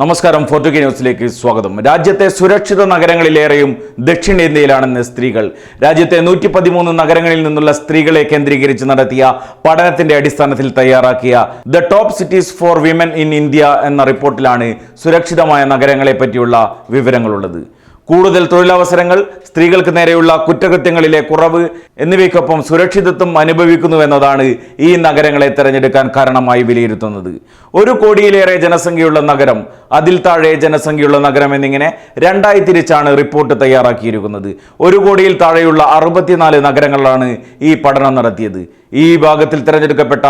നമസ്കാരം ഫോർട്ടു കെ ന്യൂസിലേക്ക് സ്വാഗതം. രാജ്യത്തെ സുരക്ഷിത നഗരങ്ങളിലേറെയും ദക്ഷിണേന്ത്യയിലാണെന്ന് സ്ത്രീകൾ. രാജ്യത്തെ നൂറ്റി പതിമൂന്ന് നഗരങ്ങളിൽ നിന്നുള്ള സ്ത്രീകളെ കേന്ദ്രീകരിച്ച് നടത്തിയ പഠനത്തിന്റെ അടിസ്ഥാനത്തിൽ തയ്യാറാക്കിയ the top cities for women in India എന്ന റിപ്പോർട്ടിലാണ് സുരക്ഷിതമായ നഗരങ്ങളെ പറ്റിയുള്ള വിവരങ്ങളുള്ളത്. കൂടുതൽ തൊഴിലവസരങ്ങൾ സ്ത്രീകൾക്ക് നേരെയുള്ള കുറ്റകൃത്യങ്ങളിലെ കുറവ് എന്നിവയ്ക്കൊപ്പം സുരക്ഷിതത്വം അനുഭവിക്കുന്നു എന്നതാണ് ഈ നഗരങ്ങളെ തിരഞ്ഞെടുക്കാൻ കാരണമായി വിലയിരുത്തുന്നത്. ഒരു കോടിയിലേറെ ജനസംഖ്യയുള്ള നഗരം അതിൽ താഴെ ജനസംഖ്യയുള്ള നഗരം എന്നിങ്ങനെ രണ്ടായി തിരിച്ചാണ് റിപ്പോർട്ട് തയ്യാറാക്കിയിരിക്കുന്നത്. ഒരു കോടിയിൽ താഴെയുള്ള അറുപത്തിനാല് നഗരങ്ങളാണ് ഈ പഠനം നടത്തിയത്. ഈ വിഭാഗത്തിൽ തിരഞ്ഞെടുക്കപ്പെട്ട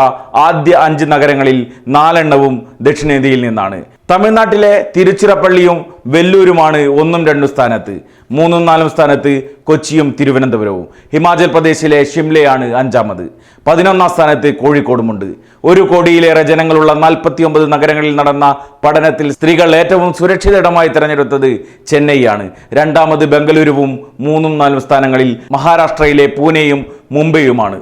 ആദ്യ അഞ്ച് നഗരങ്ങളിൽ നാലെണ്ണവും ദക്ഷിണേന്ത്യയിൽ നിന്നാണ്. തമിഴ്നാട്ടിലെ തിരുച്ചിറപ്പള്ളിയും വെല്ലൂരുമാണ് ഒന്നും രണ്ടും സ്ഥാനത്ത്. മൂന്നും നാലും സ്ഥാനത്ത് കൊച്ചിയും തിരുവനന്തപുരവും. ഹിമാചൽ പ്രദേശിലെ ഷിംലയാണ് അഞ്ചാമത്. പതിനൊന്നാം സ്ഥാനത്ത് കോഴിക്കോടുമുണ്ട്. ഒരു കോടിയിലേറെ ജനങ്ങളുള്ള നാൽപ്പത്തി ഒമ്പത് നഗരങ്ങളിൽ നടന്ന പഠനത്തിൽ സ്ത്രീകൾ ഏറ്റവും സുരക്ഷിത ഇടമായി തിരഞ്ഞെടുത്തത് ചെന്നൈയാണ്. രണ്ടാമത് ബംഗളൂരുവും മൂന്നും നാലും സ്ഥാനങ്ങളിൽ മഹാരാഷ്ട്രയിലെ പൂനെയും മുംബൈയുമാണ്.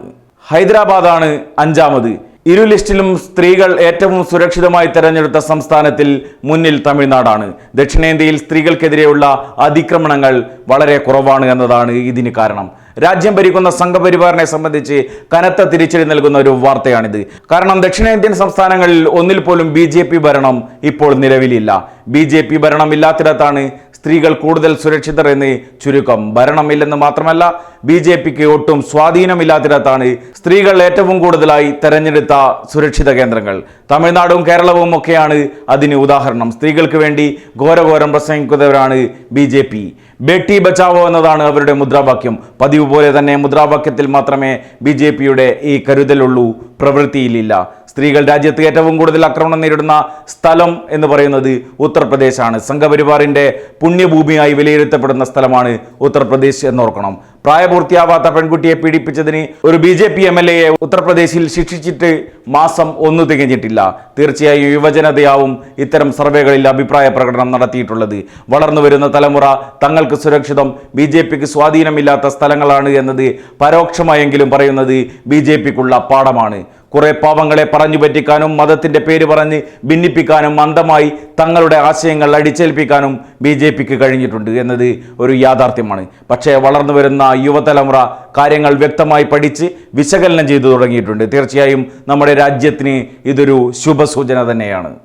ഹൈദരാബാദാണ് അഞ്ചാമത്. ഇരു ലിസ്റ്റിലും സ്ത്രീകൾ ഏറ്റവും സുരക്ഷിതമായി തെരഞ്ഞെടുത്ത സംസ്ഥാനത്തിൽ മുന്നിൽ തമിഴ്നാടാണ്. ദക്ഷിണേന്ത്യയിൽ സ്ത്രീകൾക്കെതിരെയുള്ള അതിക്രമണങ്ങൾ വളരെ കുറവാണ് എന്നതാണ് ഇതിന് കാരണം. രാജ്യം ഭരിക്കുന്ന സംഘപരിവാറിനെ സംബന്ധിച്ച് കനത്ത തിരിച്ചടി നൽകുന്ന ഒരു വാർത്തയാണിത്. കാരണം ദക്ഷിണേന്ത്യൻ സംസ്ഥാനങ്ങളിൽ ഒന്നിൽ പോലും ബി ഭരണം ഇപ്പോൾ നിലവിലില്ല. ബി ജെ പി ഭരണമില്ലാത്തിടത്താണ് സ്ത്രീകൾ കൂടുതൽ സുരക്ഷിതർ എന്ന് ചുരുക്കം ഭരണമില്ലെന്ന് മാത്രമല്ല ബി ജെ പിക്ക് ഒട്ടും സ്വാധീനമില്ലാത്തിടത്താണ് സ്ത്രീകൾ ഏറ്റവും കൂടുതലായി തെരഞ്ഞെടുത്ത സുരക്ഷിത കേന്ദ്രങ്ങൾ. തമിഴ്നാടും കേരളവും ഒക്കെയാണ് അതിന് ഉദാഹരണം. സ്ത്രീകൾക്ക് വേണ്ടി ഘോരഘോരം പ്രസംഗിക്കുന്നവരാണ് B J P. Beti Bachao എന്നതാണ് അവരുടെ മുദ്രാവാക്യം. പതിവ് പോലെ തന്നെ മുദ്രാവാക്യത്തിൽ മാത്രമേ ബി ജെ പിയുടെ ഈ കരുതലുള്ളൂ പ്രവൃത്തിയിലില്ല. സ്ത്രീകൾ രാജ്യത്ത് ഏറ്റവും കൂടുതൽ ആക്രമണം നേരിടുന്ന സ്ഥലം എന്ന് പറയുന്നത് ഉത്തർപ്രദേശാണ്. സംഘപരിവാറിന്റെ പുണ്യഭൂമിയായി വിലയിരുത്തപ്പെടുന്ന സ്ഥലമാണ് ഉത്തർപ്രദേശ് എന്നോർക്കണം പ്രായപൂർത്തിയാവാത്ത പെൺകുട്ടിയെ പീഡിപ്പിച്ചതിന് ഒരു B J P M L എയെ ഉത്തർപ്രദേശിൽ ശിക്ഷിച്ചിട്ട് മാസം ഒന്നു തികഞ്ഞിട്ടില്ല. തീർച്ചയായും യുവജനതയാവും ഇത്തരം സർവേകളിൽ അഭിപ്രായ പ്രകടനം നടത്തിയിട്ടുള്ളത്. വളർന്നു വരുന്ന തലമുറ തങ്ങൾക്ക് സുരക്ഷിതം ബി ജെ പിക്ക് സ്വാധീനമില്ലാത്ത സ്ഥലങ്ങളാണ് എന്നത് പരോക്ഷമായെങ്കിലും പറയുന്നത് ബി ജെ പിക്കുള്ള പാഠമാണ്. കുറെ പാവങ്ങളെ പറഞ്ഞു പറ്റിക്കാനും മതത്തിന്റെ പേര് പറഞ്ഞ് ഭിന്നിപ്പിക്കാനും അന്ധമായി തങ്ങളുടെ ആശയങ്ങൾ അടിച്ചേൽപ്പിക്കാനും ബി ജെ പിക്ക് കഴിഞ്ഞിട്ടുണ്ട് എന്നത് ഒരു യാഥാർത്ഥ്യമാണ്. പക്ഷേ വളർന്നു വരുന്ന യുവതലമുറ കാര്യങ്ങൾ വ്യക്തമായി പഠിച്ച് വിശകലനം ചെയ്തു തുടങ്ങിയിട്ടുണ്ട്. തീർച്ചയായും നമ്മുടെ രാജ്യത്തിന് ഇതൊരു ശുഭസൂചന തന്നെയാണ്.